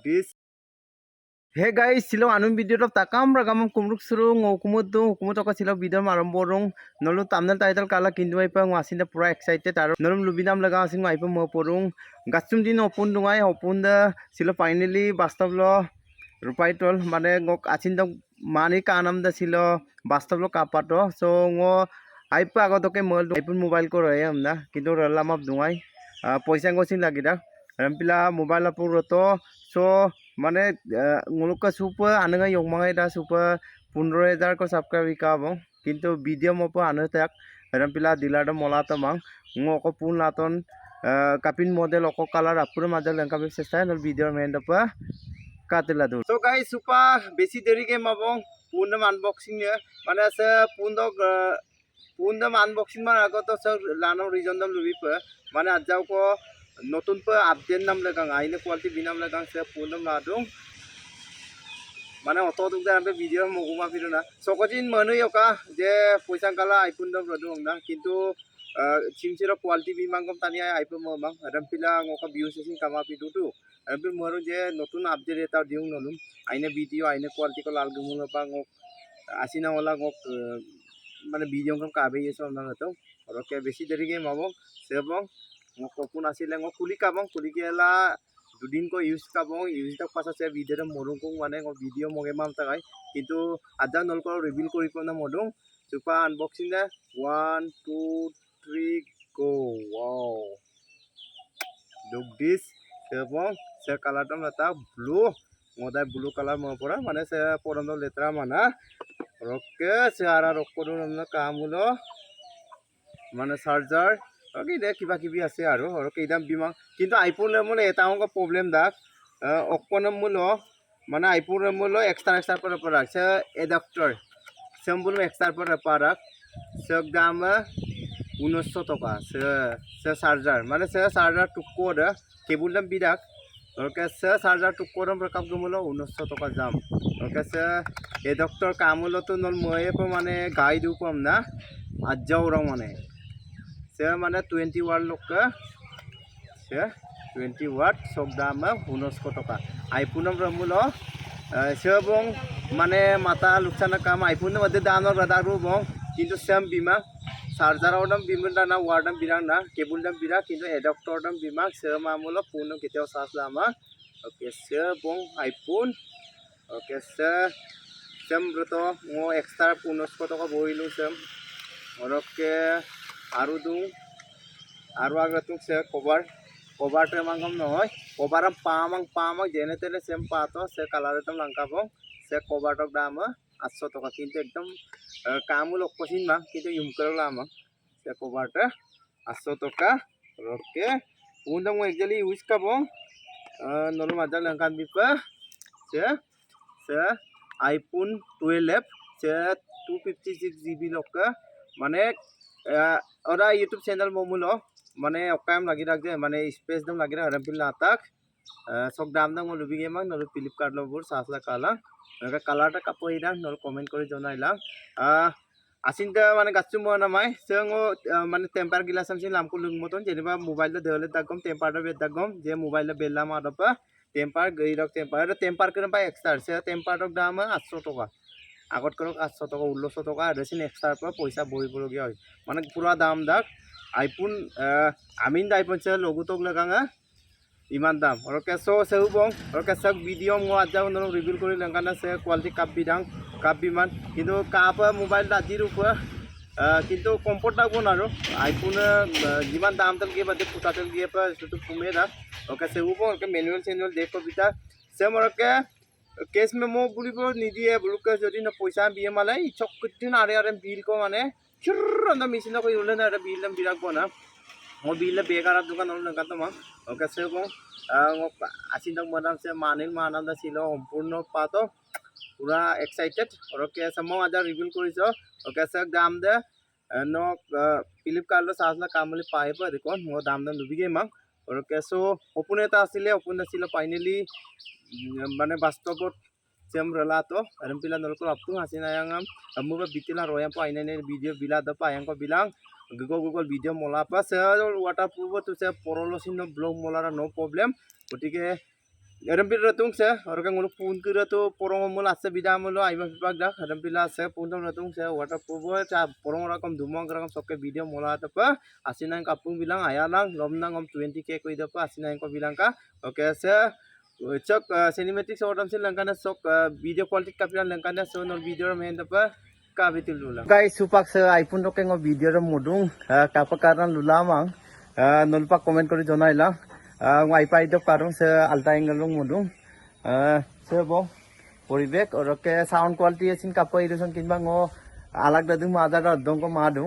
This. Hey guys, silo anong video to takam ragamam kumruk suru ngokumut do hukumut ako silo video maram borong nolo thumbnail title kala kindu ay pa ngasin da pura excited aro nolom lubinam laga asing ay pa mo porong gastum din opun dungay opun da silo finally বাস্তব rupai tol mane ngok asin da mani kanam da silo বাস্তব lo kapato so ngo ay pa ako toke mol ay pun mobile ko roy পয়সা dah rampila mobile apu roto so মানে anu nga yung mga ida super পনেরো হাজার subscribe ka bang কিন্তু da mola to mang ngo ko pun laton kapin model oko color apur majal lang kabe sesta no video men da pa katila do so guys super বেশি দেরি কে mabong pundam unboxing ne মানে আছে pundam unboxing man আগত লানো reason দম লুবি pa মানে আজাও ko নতুন পে আপডেট নাম লাগাং আইনে কোয়ালিটি বিনাম লাগাং, সে পুনম লাদুং মানে অত দুক দা আমি ভিডিও মগুমা ফিরো না। সকজিন মনে ওকা যে পয়সা কালা আইফোন দম রদুং না, কিন্তু চিমচির কোয়ালিটি বিমাং কম তানি আইফোন মমাং আদম পিলা ngok ভিউ সেসিং কামা পিদু টু আদম পিল মরু যে নতুন আপডেট এটা দিউং নলুম। আইনে ভিডিও আইনে কোয়ালিটি কো লাল গুমুল পা আসিনা ওলা ngok মানে কাবে ইয়েছো না হতো ওরকে বেশি দেরিকে মাবো সেবং asile ngok kuli kabong kuli kela দুদিন কো ইউজ কাবং ইউজ tak pas আছে ভিডিও মরুং মানে ভিডিও মগে মাম তাকাই কিন্তু আজা নল কো রিভিল করি না মদং সুপা আনবক্সিং দা 1 2 3 go wow look this sebong se color dam lata blue ngodai blue color mo pora মানে se poram do letra rokke se ara rokko namna kamulo মানে চাৰ্জাৰ ওকে দে, কিবা কিবি আছে আৰু আৰু কেইদাম বিমা কিন্তু আইফোন মোলে এটা অঙ্ক প্ৰব্লেম দাক অকণম মূল মানে আইফোন মূল এক্সট্রা এক্সট্রা পরে পরাক সে এডাপ্টার সেম্বুল এক্সট্রা পরে পারাক সে দাম উনিশশো টাকা। সে চার্জার মানে সে চার্জার টুকো কেবুল দাম ওকে সে চার্জার টুকো দাম রকাম গমুলো উনিশশো টাকা যাম। ওকে সে এডাপ্টার কামুলো নল, মই মানে গাই দিও পাম না আজ্জাও রং মানে। সে মানে টুৱেণ্টি ৱাটলৈকে সে টুৱেণ্টি ৱাট চব দাম ঊনৈছশ টকা। আইফোনৰ মূল সে বং মানে মাতা লোকসান কাম আইফোনের মধ্যে দানোর রাদারু বং, কিন্তু সেম বিমা। কেবল দাম বিরা কিন্তু এডপ্টর দাম বিমা সে মামূল ফোন কেতিয়াও চার্জ লামা ওকে সে বং আইফোন। ওকে সে সেম ব্রত মো এক্সট্রা ঊনৈছশ টকা বহিলোঁ সেম ওরকে আৰু দিওঁ। আৰু আগত তোক সে কভার কভারটা মাংগম নহয়। কভার পামাং পামাং যেনে তেনে সেম পাতো সে কালার একদম লাংকাব সে কভারটক দাম আটশো টাকা। কিন্তু একদম কামুল অকসিন মা, কিন্তু ইউমকার লাম সে কভারটা আটশো টাকা ওকে উন্দং একজালি ইউজ কাব নল মাজা লাংকান বিপা সে সে আইফোন টুয়েলভ সে টু ফিফটি সিক্স জিবি লকে মানে ওরা ইউটিউব চ্যানেল মমুলো মানে অকাম লাগি রাখ যে মানে স্পেস দম লাগি রাখ পিল নাতাক সব দাম দাম লুবি গেমাং নল ফ্লিপকার্ট লবুর সাসলা কালা এনেকা কালারটা কাপো ইরাং নল কমেন্ট করে জনাইলাম আচিন্তা মানে গাছু মই নামাই जों মানে টেম্পার গিলাস সামসিং লামকো লুং মতন যেনিবা মোবাইল দেওয়ালে দাগম টেম্পার বে দাগম যে মোবাইল বেলা মাদপা টেম্পার গইরক টেম্পার টেম্পার করে পাই এক্সট্রা সে টেম্পারক দাম আটশো টাকা আগত কৰক আঠশ টকা ষোল্লশ টকা আধেচিন এক্সট্ৰাৰ পৰা পইচা ভৰিবলগীয়া হয় মানে পূৰা দাম দাক আইফোন আমিন আইফোন সে লগুতক লাগাঙা ইমান দাম। ওরকে সো সেউ বং ওরকে সব ভিডিও মো আজাও নল রিভিল করে লাগানা সে কোয়ালিটি কাপ বিদাং কাপ বিমান। কিন্তু কাপ মোবাইল আজির উপর কিন্তু কমফৰ্ট লাগব আৰু আইফোনে যিমান দাম তেল গিয়ে বাদে ফুটা তেল গিয়ে সেইটো কমে দাক ওকে সেউ বং ওকে মেনুৱেল চেনুৱেল দেখ কবিতা সে মৰকে কেছ মেমো বুলিব নিদিয়ে বুলুকে যদি ন পইচা বিয়ে মালে ইচক কুটিন আৰে আৰে বিল কো মানে চিৰ মেচিন কৰি ওলে না এটা বিল বিৰাক বনা মই বিলে বেকাৰ দোকান হ'ল নাকাতো মই। ওকে সে বং আচিন মদাম সে মানিল মানাম ছিল সম্পূৰ্ণ পাতো পুৰা এক্সাইটেড ওকে সে মই আজা ৰিভিল কৰিছ ওকে সে দাম দে ন ফ্লিপকাৰ্টত চাৰ্জ কাম বুলি পাই পা দেখোন, মই দাম দাম লুবিগে মাক ওকে চ' সপোন এটা আছিলে, সপোন আছিলে ফাইনেলি মানে বাস্তবত sem relato alam pila nol ko apung hasin ayang am amu ba bitila royang pa ina ne video bila da pa yang ko bilang Google Google video' মলা পা সে ৱাটাৰ প্ৰুফতো সে পৰলচিন ব্লগ মলাৰা ন' প্ৰব্লেম গতিকে এরমপিল রতুং সে ওরকে মুলো পুন করে তো পরম মূল আছে বিদা মুলো আইবা বিভাগ দা এরমপিলা আছে পুন তো রতুং সে ওয়াটার প্রুফ চা পরম রকম ধুমং রকম সবকে ভিডিও মোলা তপা আসিনাং কাপুং bilang ayalang lomnang om 20k ko idapa asinain ko bilang ka okay sir chok cinematic sa odam sin langkana sok video quality kapilan langkana so nor video ram hen dapa ka bitul lula guys supak sa iphone ro kengo video ram modung kapakaran lula mang nolpa comment ko kori jonai lang wifi do karong sa alta angle rong modung sir bo poribek পরিবেশ ওরকে sound quality আছেন কাপড় erosion কিংবা ও আলাদা দিন mother অর্ধং মা দিও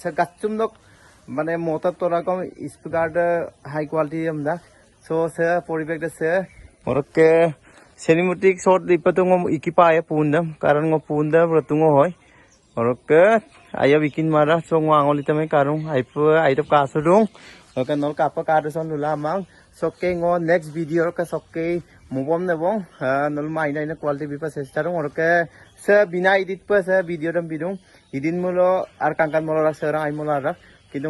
সে গাছুম লোক মানে মতার তোরা কম স্পিকার হাই কোয়ালিটি আমদা সো সে পরিবেশ সে ওরকে সিনেমেটিক শট ইপাতুং ইকিপা আয় পুন্দম কারণ ও পুন্দম রতুং হয় ওরকে আয়া বিকিন মারা সো আঙলি তামে কারণ আইপ আইতপ কাসু দং ওকে নল কাপা কারসন লুলা মাং sokke ngo next video ka sokke mubom ne bong nol mai nai na quality bi pa চেষ্টা dong orke se bina edit pa se video dam bidung idin mulo ar kangkan mulo ra serang ai mulo ra কিন্তু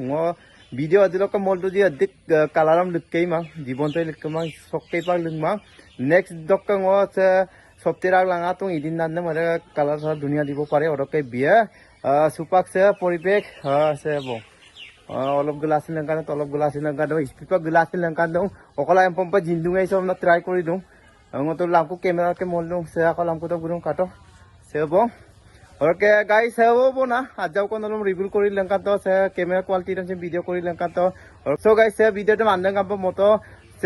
মোর video adi lokka mall to jia dik kalaram lukkei ma jibon to lukkei ma sokkei pa lukkei ma next dokka ngo se sopte rak langa tong idin nan ne mara kalar sa dunia dibo pare oro kei bia supak se pori pek se bo olop gelasin langka na tolop gelasin langka dong ispipa gelasin langka dong okola yang pompa jindung ai so na try kori dong ngo to lampu kamera ke mall dong se akol lampu to burung kato se bo গাই সে হব না আজ যাও কোন review করি লেংকা তো সে camera quality রকম ভিডিও করি লেংকা তো সো গাই সে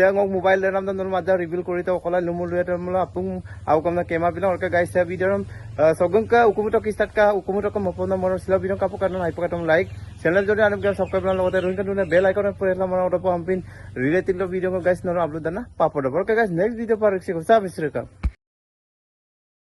ngok মোবাইল লেনাম তো মাজা রিভিউ করি তো অকল লুমুল লুয়ে তো মলো আপুং আউ কামনা কেমা বিলং ওরকে গাই সে ভিডিও সগং কা উকুমুটো কিস্তাত কা উকুমুটো কা মপন মনৰ সিলা বিলং কাপো কাটন হাইপ কাটন লাইক চেনেল যদি আনুক গান সাবস্ক্রাইব লান লগতে রুইন কাটুনে বেল আইকন পরে লাম মনৰ ওটো পাম্পিন রিলেটেড ভিডিও গাইস নর আপলোড দানা পাপড় ওরকে গাইস নেক্সট ভিডিও পার এক্সি সাব ইসরে কা